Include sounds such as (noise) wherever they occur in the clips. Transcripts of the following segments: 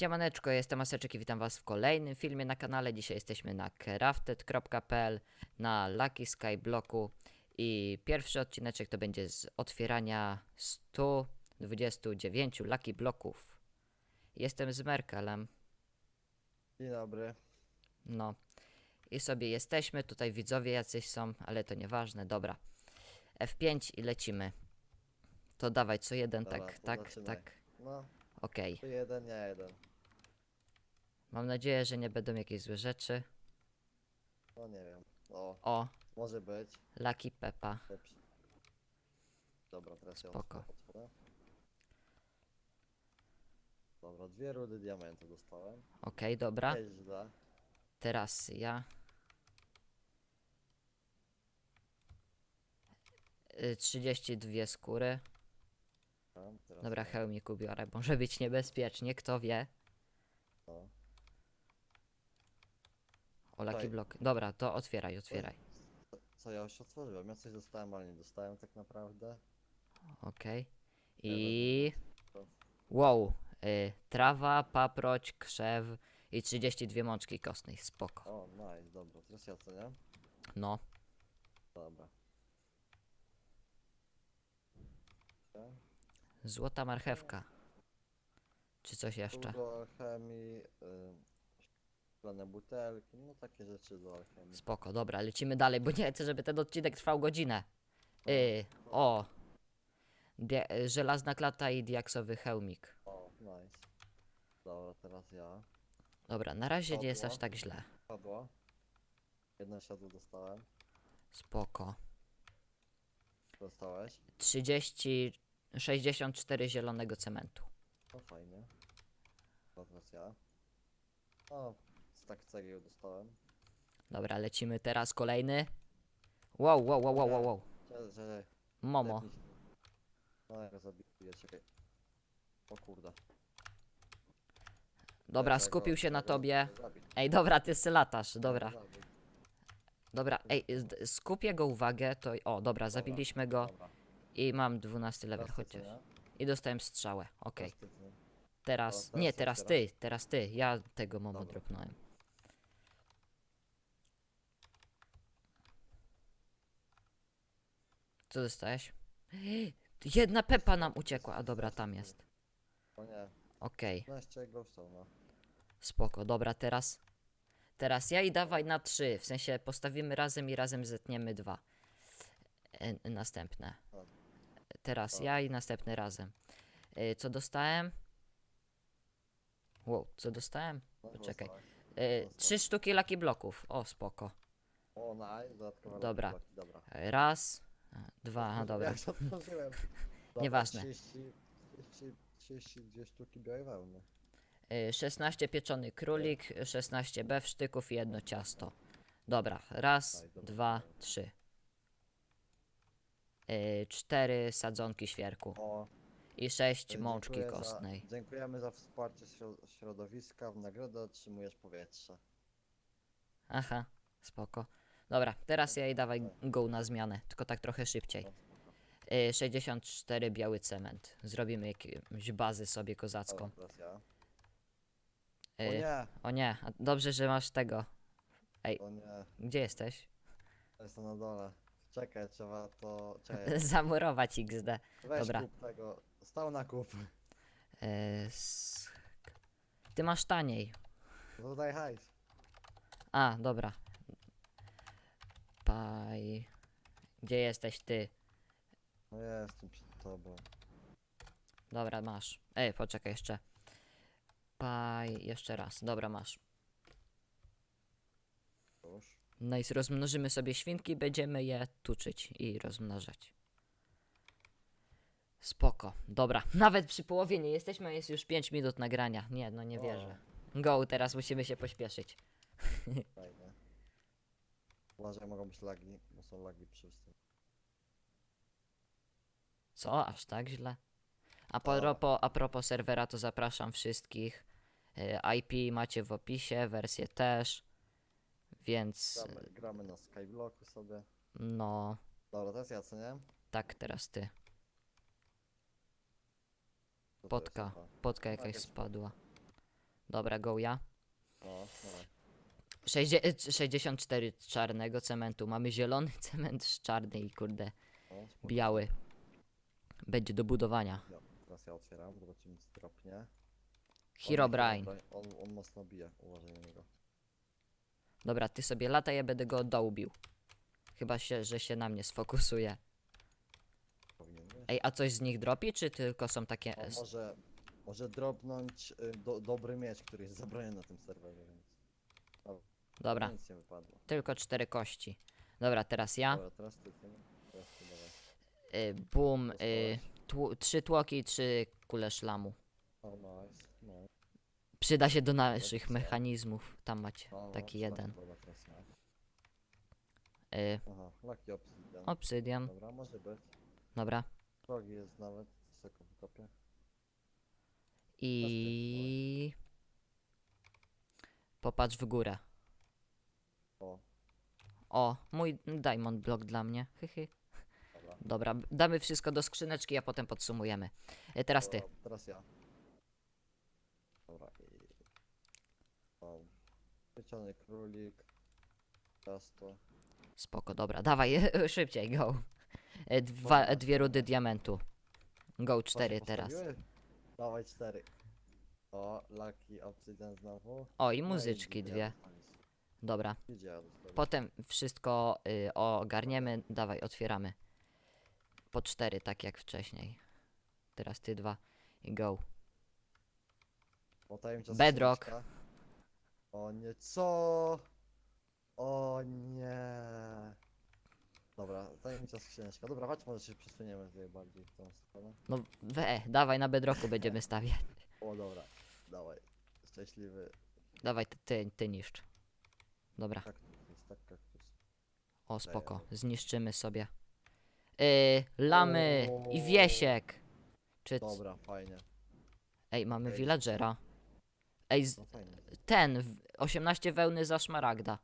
Siemaneczko, jestem Maseczek i witam was w kolejnym filmie na kanale. Dzisiaj jesteśmy na crafted.pl, na Lucky Sky Bloku i pierwszy odcineczek to będzie z otwierania 129 Lucky Bloków. Jestem z Merkelem, Dzień dobry. no i sobie jesteśmy, tutaj widzowie jacyś są, ale to nieważne, dobra. F5 i lecimy. To dawaj co jeden, Dobra, tak, to tak, zaczynaj. tak, No, okej. jeden, ja jeden. Mam nadzieję, że nie będą jakieś złe rzeczy. No nie wiem. O, O, może być. Lucky Peppa. Lepszy. Dobra, teraz ja Spoko. otworzę. Dobra, dwie rudy diamentu dostałem. Okej, dobra. Nie jest źle. Teraz ja. Y, 32 skóry. Tam, teraz Dobra, hełmik ubiorę. Może być niebezpiecznie, kto wie. No. O, Lucky. Block. Dobra, to otwieraj, otwieraj. Co, ja już otworzyłem? Ja coś dostałem, ale nie dostałem tak naprawdę. Okej. I... Wow. Y, trawa, paproć, krzew i 32 mączki kostnej. Spoko. O, nice, dobra, teraz ja co nie? No. Dobra. Okay. Złota marchewka. Czy coś jeszcze? Do alchemii, y, szklane butelki, no takie rzeczy do alchemii. Spoko, dobra, lecimy dalej, bo nie chcę, żeby ten odcinek trwał godzinę. Y, o. Y, żelazna klata i diaksowy hełmik. O, nice. Dobra, teraz ja. Dobra, na razie nie jest aż tak źle. Padło. Jedno siadło dostałem. Spoko. Dostałeś? 30, 64 zielonego cementu. No fajnie. To teraz ja. O, tak cegieł dostałem. Dobra, lecimy teraz kolejny. Wow, wow, wow, wow, wow, wow. Czekaj, czekaj. Momo. się. No ja go zabiję, czekaj. O kurde. Dobra, Czekaj, skupił go- się na go tobie. zabić. Ej, dobra, ty se latasz, dobra. zabić. Dobra, ej, z- skup jego uwagę, to... O, dobra, zabiliśmy go Dobra. i mam 12 level Teraz ty, chociaż. co nie? I dostałem strzałę, okej. Teraz ty, co nie? Teraz, nie, teraz ty, teraz ty. Ja tego momo Dobra. dropnąłem. Co dostałeś? (gasps) Jedna pepa nam uciekła, a dobra, tam jest. O nie, Okej, 15 glowstone'a. spoko, dobra, teraz. Teraz ja i dawaj na trzy, w sensie postawimy razem i razem zetniemy dwa. E, następne. Tak. Teraz Tak. ja i następny razem. E, co dostałem? Wow, co dostałem? No, Poczekaj. E, Dostał. trzy sztuki laki bloków. O, spoko. O, Dobra. dobra. Raz, a, dwa, a dobra. Ja otworzyłem. Dobra, (laughs) Nieważne. 30, 30, 32 sztuki białej wełny. E, 16 pieczony królik, 16 bewsztyków i jedno ciasto. Dobra, raz, Daj, dobra. dwa, trzy. E, Cztery sadzonki świerku O, i sześć e, mączki dziękuję kostnej. Za, dziękujemy za wsparcie śro- środowiska. W nagrodę otrzymujesz powietrze. Aha, spoko. Dobra, teraz ja i dawaj go na zmianę, tylko tak trochę szybciej. No, spoko. E, 64 biały cement. Zrobimy jakąś bazę sobie kozacką. teraz ja. O E, nie, O nie, a dobrze, że masz tego. o nie, Gdzie jesteś? jestem na dole. Czekaj, trzeba to... Czekaj, (laughs) Zamurować XD. weź Dobra. kup tego. Stał na kup. E, s- Ty masz taniej. No daj hajs. A, dobra. Paj. Gdzie jesteś ty? No jestem przed tobą. Dobra, masz. Ej, poczekaj jeszcze. Paj, jeszcze raz. Dobra, masz. Już. No i rozmnożymy sobie świnki, będziemy je tuczyć i rozmnażać. Spoko, dobra. Nawet przy połowie nie jesteśmy, a jest już 5 minut nagrania. Nie, no nie O. wierzę. Go, teraz musimy się pośpieszyć. (laughs) Fajnie. Uważaj, mogą być lagi, bo są lagi przy wstępie. Co? Aż tak źle? A Tak. propos, a propos serwera, to zapraszam wszystkich. E, IP macie w opisie, wersję też. Więc Gramy, gramy na Skyblocku sobie. no, Dobra, teraz ja, co nie? tak teraz ty. To jest? Aha. Potka jakaś jakaś spadła. Dobra, go ja. No, dawaj. Sześćdzie- 64 czarnego cementu. Mamy zielony (laughs) cement z czarny i kurde spoko. biały. Będzie do budowania. Ja, teraz ja otwieram, zobaczymy co dropnie. Herobrine. On, on, mocno bije, uważaj na niego. Dobra, ty sobie lataj, ja będę go od dołu bił. Chyba się, że się na mnie sfokusuje. Powinien? Ej, a coś z nich dropi, czy tylko są takie... On s- może, może dropnąć y, do, dobry miecz, który jest zabroniony na tym serwerze, więc Dobra, nic nie wypadło. tylko cztery kości. Dobra, teraz ja. Dobra, teraz ty, ty, teraz ty dawaj. Y, boom, y, trzy tłoki i trzy kule szlamu. O, nice, no. Przyda się do naszych mechanizmów. Tam macie O, taki no, jeden. Dobra, teraz ja. Y, Aha, Lucky Obsidian. obsydian. Dobra, może być. Dobra. Drogi jest nawet, wysoko. I... Popatrz w górę. O, mój diamond block dla mnie. Hychy. dobra. Damy wszystko do skrzyneczki, a potem podsumujemy. E, teraz ty. Dobra, Teraz ja. Dobra i... O, Pieczony królik. Ciasto. Spoko, dobra, dawaj, (laughs) szybciej, go. E, Dwa, dwie rudy diamentu. Go, cztery Właśnie teraz. Dawaj cztery. O, Lucky Obsidian znowu. O, i No muzyczki dwie. Dobra, potem wszystko y, ogarniemy. Dawaj, otwieramy. Po cztery, tak jak wcześniej. Teraz ty dwa i go. O, tajemnicza Bedrock. skrzyneczka. O nie, co? O nie. Dobra, tajemnicza skrzyneczka. Dobra, chodź, może się przesuniemy tutaj bardziej w tą stronę. No we, dawaj na bedroku będziemy stawiać. O, dobra, dawaj. Szczęśliwy Dawaj, ty, ty, ty niszcz. Dobra, jest tak kaktus. o spoko, zniszczymy sobie. Y, lamy i wiesiek. Czy... c- Dobra, fajnie. Ej, mamy Okej. villagera. Ej, z- No fajnie. ten, w- 18 wełny za szmaragda.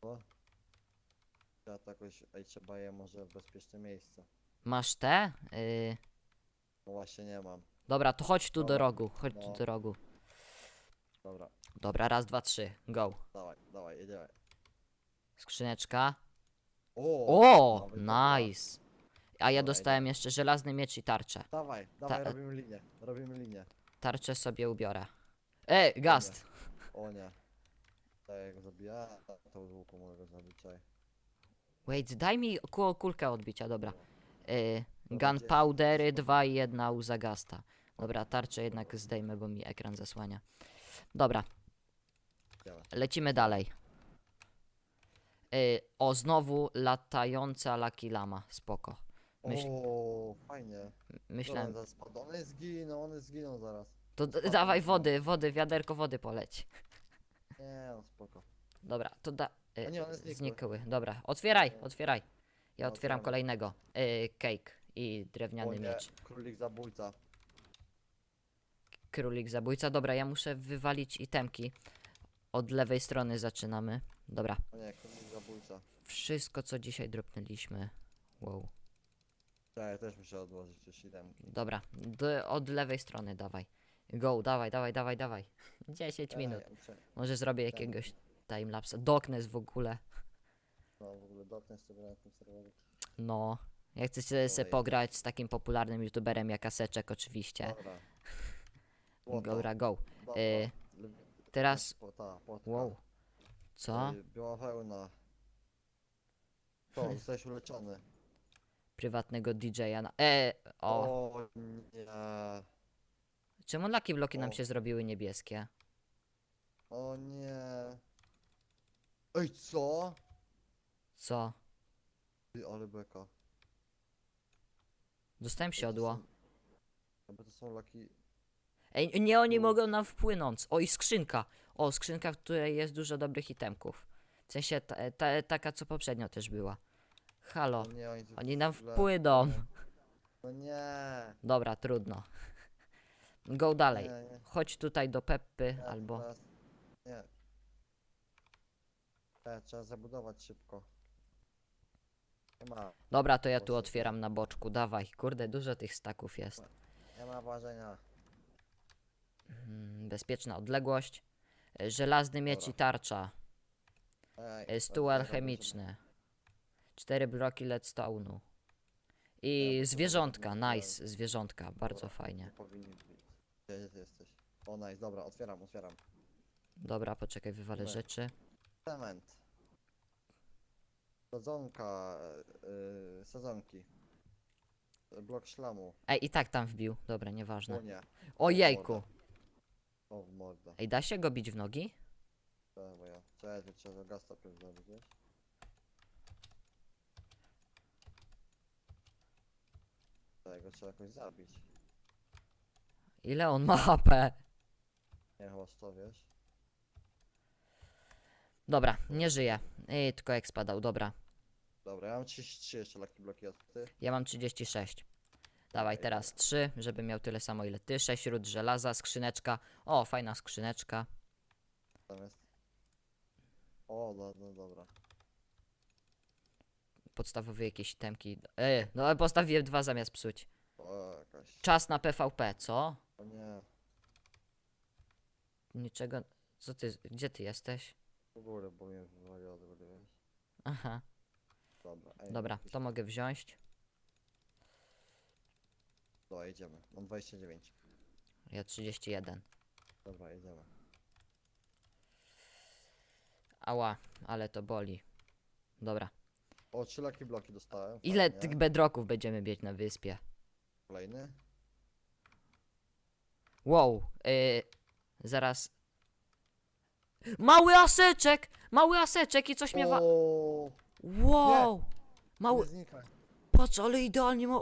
O. Ja to jakoś, ej, trzeba je może w bezpieczne miejsce. Masz te? Y, No właśnie nie mam. dobra, to chodź tu do Dobra, rogu, chodź tu no. do rogu. Dobra, Dobra, raz, dwa, trzy, go. dawaj, dawaj, jedziemy. Skrzyneczka. O! O, dobra. nice. A ja Dobra, dostałem jeszcze żelazny miecz i tarczę. Dawaj, dawaj, Ta- robimy linię, robimy linię. Tarczę sobie ubiorę. E, gast. O nie. Tak, go zabiję. A, To z łuku mogę go zabić. Wait, daj mi ku- kulkę odbicia, dobra. Y, Dobra, gunpowdery, dwa i jedna łza gasta. Dobra, tarczę jednak zdejmę, bo mi ekran zasłania. Dobra, lecimy dalej. Y, o, znowu latająca Lucky Lama, spoko. Myśl, O, fajnie. myślałem, Myślałem. Zaraz spadł. One zginą, one zginą zaraz. to d- dawaj wody, wody, wiaderko wody poleć. Nie, no spoko. Dobra, to da... A Y, nie, one znikły. znikły. Dobra, otwieraj, otwieraj. Ja No, otwieram kolejnego. Y, cake i O drewniany nie, miecz. królik zabójca. Królik zabójca. Dobra, ja muszę wywalić itemki. Od lewej strony zaczynamy. Dobra, O nie, królik zabójca. wszystko co dzisiaj dropnęliśmy. Wow. Tak, ja też muszę odłożyć już. Dobra, d- od lewej strony dawaj. Go, dawaj, dawaj, dawaj, dawaj. (laughs) 10 minut. Ej, muszę, Może zrobię jakiegoś timelapsa. Doknes w ogóle. no w ogóle dotknąć sobie na tym serwerze. No. Ja chcę sobie, pograć z takim popularnym youtuberem jak Aseczek oczywiście. Dobra. Dobra, go. Y, teraz- płotka. Wow. Co? Y, Biała wełna. To, jesteś uleczony. Prywatnego DJ-a na... E, o. O nie. Czemu Lucky Bloki nam O. się zrobiły niebieskie? O nie. Ej, co? Co? Ty, ale beka. Dostałem siodło. Jakby to są laki... Ej, nie oni U. mogą nam wpłynąć. O, i skrzynka. O, skrzynka, w której jest dużo dobrych itemków. W sensie ta, ta, taka, co poprzednio też była. Halo. No nie, oni, tu Oni nam w ogóle- wpłyną. No nie. Dobra, trudno. Go dalej. Nie, nie. Chodź tutaj do Peppy albo... teraz- Nie. Nie, trzeba zabudować szybko. Nie ma. Dobra, to ja tu otwieram na boczku. Dawaj. Kurde, dużo tych staków jest. Nie ma ważenia. Mm, bezpieczna odległość. E, Żelazny miecz i tarcza. Ej, E, Stół alchemiczny. Cztery bloki leadstone'u. I zwierzątka, nice, zwierzątka, bardzo fajnie. nie powinni być. Gdzie, gdzie ty jesteś? O, nice, dobra, otwieram, otwieram. Dobra, poczekaj, wywalę Dobra. rzeczy. Cement. Sadzonka, yy, sadzonki. Blok szlamu. Ej, i tak tam wbił, dobra, nieważne. O nie, Ojejku! O w mordę. Ej, da się go bić w nogi? Czekaj, bo ja. Czekaj, to trzeba gasta pierw zrobić, wiesz? Czekaj, go trzeba jakoś zabić. Ile on ma HP? Nie, chyba 100, wiesz? Dobra, nie żyje. Ej, tylko jak spadał, dobra. Dobra, ja mam 33 jeszcze laki bloki od ty. Ja mam 36. Dawaj teraz 3, żeby miał tyle samo ile ty. 6 ród żelaza, skrzyneczka. O, fajna skrzyneczka. Tam jest. O, no, no dobra. Podstawowe jakieś temki. Ej, no ale postawiłem dwa zamiast psuć. O, jakaś. Czas na PvP, co? O nie. Niczego. Co ty. Gdzie ty jesteś? W górę, bo mnie wywali od góry, wiesz? Aha, Dobra, ej, dobra, jakiś- to mogę wziąć. Dobra, idziemy. Mam 29. Ja 31. Dobra, idziemy. Ała, ale to boli. Dobra. O, 3 laki bloki dostałem. Ile fajnie. tych bedroków będziemy mieć na wyspie? Kolejny? Wow, yy, zaraz. Mały aseczek! Mały aseczek i coś mnie wa... O, Wow! Mały. nie znikaj. Patrz, ale idealnie ma.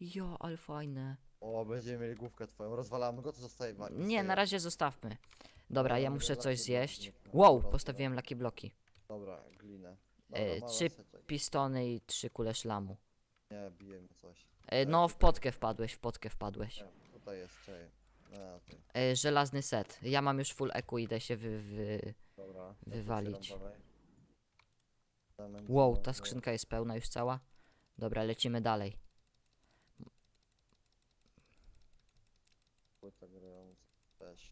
Ja, ale fajne. O, będziemy mieli główkę twoją. Rozwalamy go, to zostaje ma- Nie, na razie zostawmy. Dobra, ja muszę coś zjeść. Wow, postawiłem laki bloki. Dobra, glinę. E, Dobra, mały trzy aseczek. Pistony i trzy kule szlamu. Nie, bije mi coś. E, no, w potkę wpadłeś, w potkę wpadłeś. Nie, tutaj jest, czekaj. Ty. E, żelazny set. Ja mam już full EQ, idę się wy, wy... Dobra. Wywalić. Wow, ta skrzynka jest pełna już cała. Dobra, lecimy dalej. Też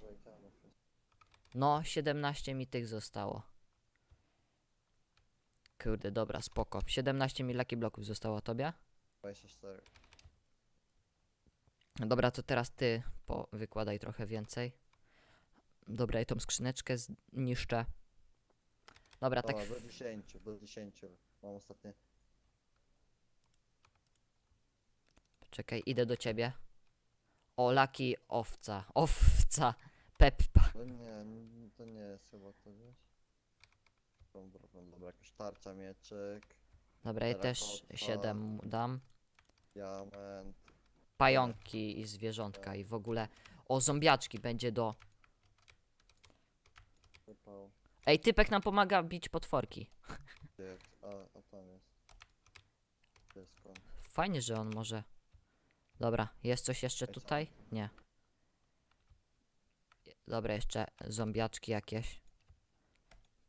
Dużo itemów jest. no, 17 mi tych zostało. Kurde, dobra, spoko. 17 mi laki bloków zostało tobie. 24. Dobra, to teraz ty po wykładaj trochę więcej. Dobra, ja tą skrzyneczkę zniszczę. Dobra, tak. Dobra, do w- 10, do 10. Mam ostatnie. Czekaj, idę do ciebie. O, laki owca. Owca. Peppa. To nie, to nie jest chyba to, wiesz? Dobra, dobra, dobra, jakaś tarcza, mieczyk, Dobra, ja też Terrakotta. 7 mu dam. diament. Pająki i zwierzątka i w ogóle. O, zombiaczki będzie do. Wypał. Ej, typek nam pomaga bić potworki. Gdzie jest? A, a tam jest. Gdzie jest skąd? Fajnie, że on może. Dobra, jest coś jeszcze tutaj? Nie. Dobra, jeszcze zombiaczki jakieś.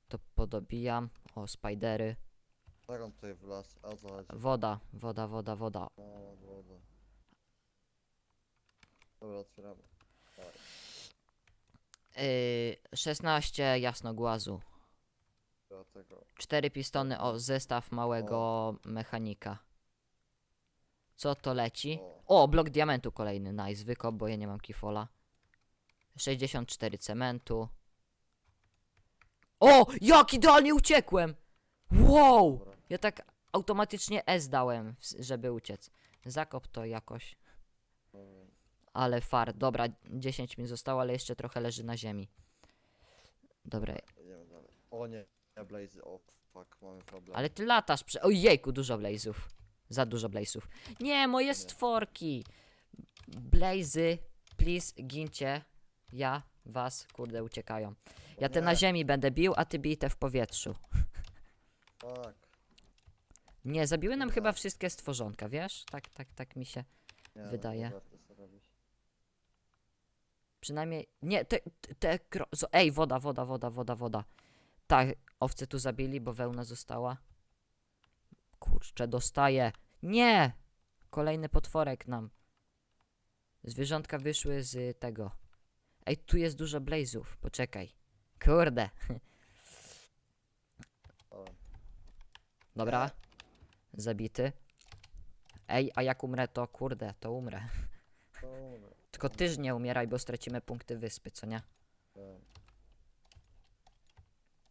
To podobijam. O, spidery. Jak on tutaj wlazł? A o co chodzi? Woda, woda, woda, woda. No, woda. Dobra, otwieramy. Yy, 16 jasnogłazu. Do tego. 4 pistony, o, zestaw małego mechanika. Co to leci? O, blok diamentu kolejny, nice, wykop, bo ja nie mam kifola. 64 cementu. O, jak idealnie uciekłem! Wow! Ja tak automatycznie S dałem, żeby uciec. Zakop to jakoś. Ale far, dobra, 10 mi zostało, ale jeszcze trochę leży na ziemi. Dobra, Idziemy dalej. O nie, nie Blaze, o fuck, mamy problem. ale ty latasz prze... Ojejku, dużo blazów. Za dużo blazów. Nie, moje stworki! Blazy, please, gincie. Ja, was, kurde, uciekają. Ja te na ziemi będę bił, a ty bij te w powietrzu. Fuck. Nie, zabiły nam chyba wszystkie stworzonka, wiesz? Tak, tak, tak mi się Nie, no, Wydaje. nie warto sobie robić. przynajmniej... Nie, te, te, te kro... zo- Ej, woda, woda, woda, woda, woda. Tak, owce tu zabili, bo wełna została. Kurczę, dostaję. Nie! Kolejny potworek nam Zwierzątka wyszły z tego. Ej, tu jest dużo blazów. Poczekaj. Kurde. (laughs) Dobra. Zabity. Ej, a jak umrę, to kurde, to umrę. Tylko tyż nie umieraj, bo stracimy punkty wyspy, co nie? Wiem.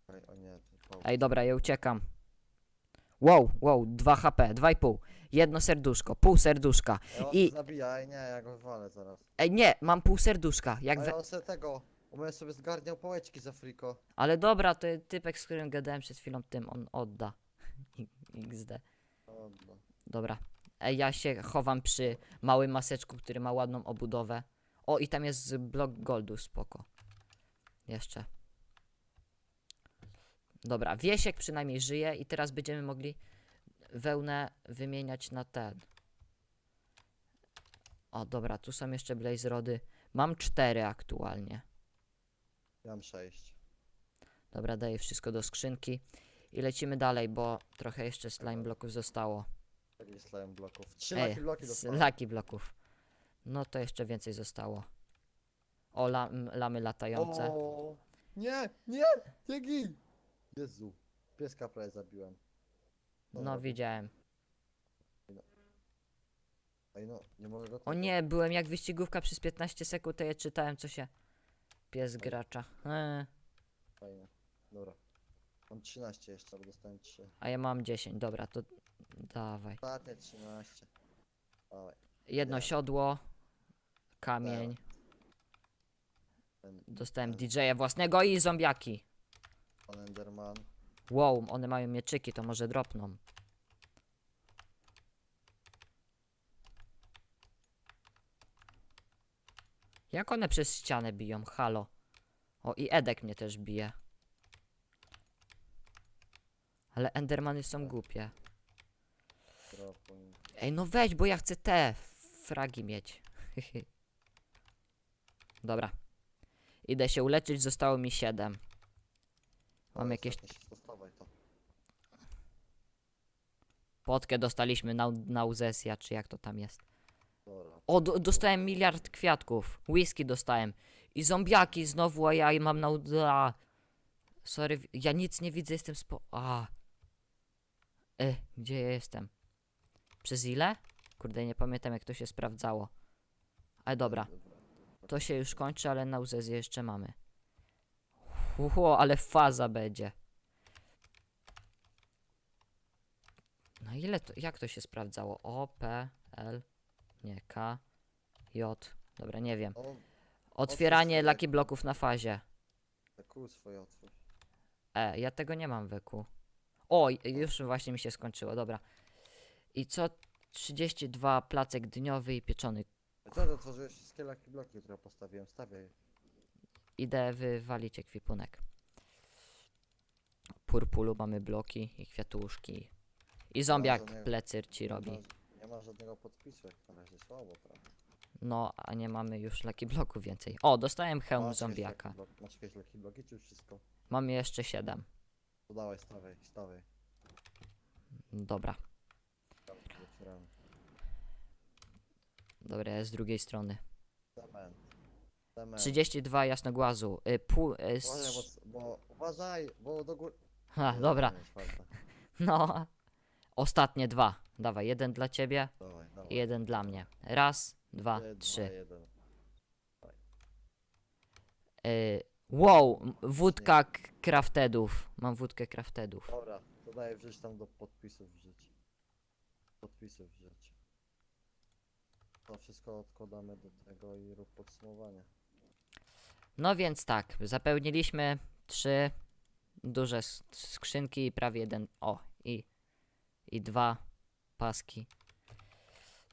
Ej, o nie, Ej, dobra, ja uciekam. Wow, wow, 2 HP, 2,5. Jedno serduszko, pół serduszka. I... I- Zabijaj, nie, ja go wywalę zaraz. Ej, nie, mam pół serduszka. Jak Ale we... on sobie tego, on będzie sobie zgarniał pałeczki za friko. Ale dobra, to typek, z którym gadałem przed chwilą, tym on odda. (laughs) XD. Dobra. Dobra. Ej, ja się chowam przy małym maseczku, który ma ładną obudowę. O, i tam jest blok goldu, spoko. Jeszcze. Dobra, Wiesiek przynajmniej żyje i teraz będziemy mogli wełnę wymieniać na ten. O, dobra, tu są jeszcze blaze rody. Mam cztery aktualnie. Ja mam sześć. Dobra, daję wszystko do skrzynki i lecimy dalej, bo trochę jeszcze slime bloków zostało. Taki slime bloków. Trzy Ej, laki bloki z dostałem. bloków. No to jeszcze więcej zostało. O, lam, lamy latające. O, nie, nie, nie gin! Jezu, pieska prawie zabiłem. No widziałem. Ej no, nie mogę go O nie, byłem jak wyścigówka przez 15 sekund, to ja czytałem co się... Pies gracza. Eee, Fajnie. Dobra. Mam 13 jeszcze, bo dostałem 3. a ja mam 10, dobra, to dawaj. Ostatnie 13. Dawaj. Jedno siodło, kamień. Ten, Dostałem DJ-a własnego i zombiaki. Pan Enderman. Wow, one mają mieczyki, to może dropną. Jak one przez ścianę biją? Halo. O, i Edek mnie też bije. Ale Endermany są głupie. Ej, no weź, bo ja chcę te fragi mieć. (laughs) Dobra. Idę się uleczyć, zostało mi 7. Mam jakieś to. Potkę dostaliśmy na, nauzesja, czy jak to tam jest. Dobra. O, do, dostałem miliard kwiatków. Whisky dostałem. I zombiaki znowu, a ja mam na... A. Sorry, ja nic nie widzę, jestem spo... A. E, gdzie ja jestem? Przez ile? Kurde, nie pamiętam jak to się sprawdzało. Ale dobra, to się już kończy, ale na uzezję jeszcze mamy. Uho, ale faza będzie. Na ile to, jak to się sprawdzało? O, P, L, nie, K, J. Dobra, nie wiem. O, Otwieranie lucky bloków na fazie. te kół swoje otwórz. E, ja tego nie mam wyku. O, i- już właśnie mi się skończyło, dobra. I co? 32 placek dniowy i pieczony. Co to otworzyłeś wszystkie laki bloki, które postawiłem? Stawiaj. Idę wywalić ekwipunek. Purpulu mamy bloki i kwiatuszki. I zombiak żadnego- plecy ci robi. Nie ma, nie ma żadnego podpisu, jak na razie słabo, prawda? No, a nie mamy już lucky bloków więcej. O, dostałem hełm Masz jakieś zombiaka. Masz jakieś laki bloki, czy już wszystko? Mamy jeszcze 7. To dawaj, stawiaj, stawiaj. Dobra. Otwieramy. Dobra, jest z drugiej strony. Cement. Cement. 32 jasnogłazu. Y, pół, y, Uważaj, s- bo, bo uważaj, bo do góry. ha, Nie, dobra. nie, czwarta. (laughs) No. Ostatnie dwa. Dawaj, jeden dla ciebie Dawaj, i dawaj. jeden dla mnie. Raz, dwa, Trzy, trzy. jeden. Y, wow, m- wódka k- craftedów. Mam wódkę craftedów. Dobra, to daję wrzuć tam do podpisów wrzuć. Podpisów wrzuć. To wszystko odkładamy do tego i rób podsumowanie. No więc tak, zapełniliśmy trzy duże skrzynki i prawie jeden. O, i, i dwa paski.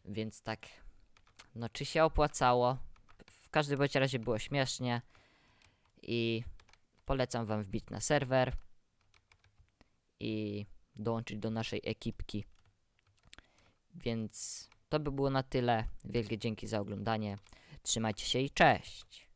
Więc tak. No, czy się opłacało? W każdym bądź razie było śmiesznie. I polecam wam wbić na serwer i dołączyć do naszej ekipki. Więc to by było na tyle. Wielkie dzięki za oglądanie. Trzymajcie się i cześć!